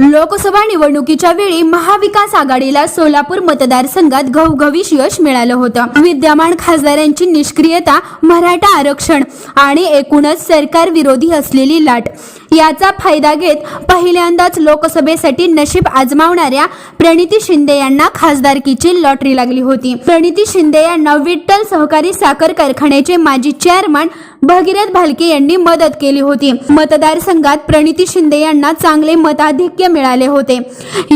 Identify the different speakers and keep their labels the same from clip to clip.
Speaker 1: लोकसभा निवडणुकीच्या वेळी महाविकास आघाडीला सोलापूर मतदारसंघात घवघवीश यश मिळालं होतं. विद्यमान खासदारांची निष्क्रियता मराठा आरक्षण आणि एकूणच सरकार विरोधी असलेली लाट. याचा फायदा घेत पहिल्यांदाच लोकसभेसाठी नशीब आजमावणाऱ्या प्रणिती शिंदे यांना खासदारकीची लॉटरी लागली होती. प्रणिती शिंदे यांना विठ्ठल सहकारी साखर कारखान्याचे माजी चेअरमन भगीरथ भालके यांनी मदत केली होती. मतदारसंघात प्रणिती शिंदे यांना चांगले मताधिक्य मिळाले होते.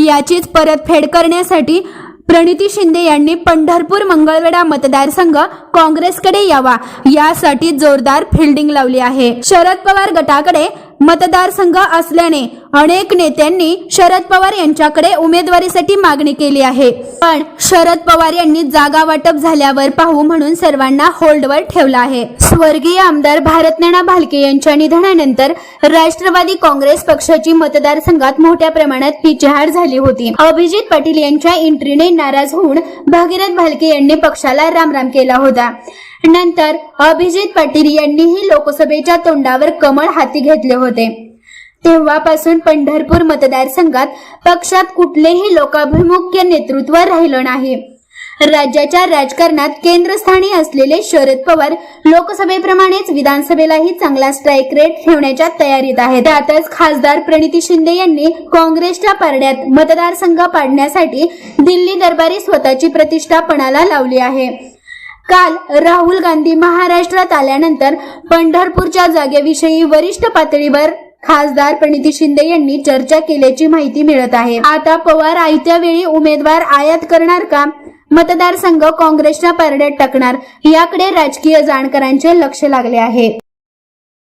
Speaker 1: याचीच परतफेड करण्यासाठी प्रणिती शिंदे यांनी पंढरपूर मंगळवेढा मतदारसंघ काँग्रेसकडे यावा. यासाठी जोरदार फिल्डिंग लावली आहे. शरद पवार गटाकडे मतदारसंघ असल्याने अनेक नेत्यांनी शरद पवार यांच्याकडे उमेदवारीसाठी मागणी केली आहे. पण शरद पवार यांनी जागा वाटप झाल्यावर पाहू म्हणून सर्वांना होल्डवर ठेवलं आहे. स्वर्गीय आमदार भारतनाना भालके यांच्या निधनानंतर राष्ट्रवादी काँग्रेस पक्षाची मतदारसंघात मोठ्या प्रमाणात पिछेहाट झाली होती. अभिजित पाटील यांच्या एंट्रीने नाराज होऊन भगीरथ भालके यांनी पक्षाला रामराम केला होता. नंतर अभिजित पाटील यांनीही लोकसभेच्या तोंडावर कमळ हाती घेतले होते. तेव्हापासून पंढरपूर मतदारसंघात पक्षात कुठलेही लोकाभिमुख्य नेतृत्व राहिलं नाही. राज्याच्या राजकारणात केंद्रस्थानी असलेले शरद पवार लोकसभेप्रमाणेच विधानसभेलाही चांगला स्ट्राईक रेट ठेवण्याच्या तयारीत आहेत. त्यातच खासदार प्रणिती शिंदे यांनी काँग्रेसच्या पारड्यात मतदारसंघ पाडण्यासाठी दिल्ली दरबारी स्वतःची प्रतिष्ठा पणाला लावली आहे. काल राहुल गांधी महाराष्ट्रात आल्यानंतर पंढरपूरच्या जागेविषयी वरिष्ठ पातळीवर खासदार प्रणिती शिंदे यांनी चर्चा केल्याची माहिती मिळत आहे. आता पवार आयत्या वेळी उमेदवार आयात करणार का? मतदारसंघ काँग्रेसच्या पारड्यात टाकणार? याकडे राजकीय जाणकारांचे लक्ष लागले आहे.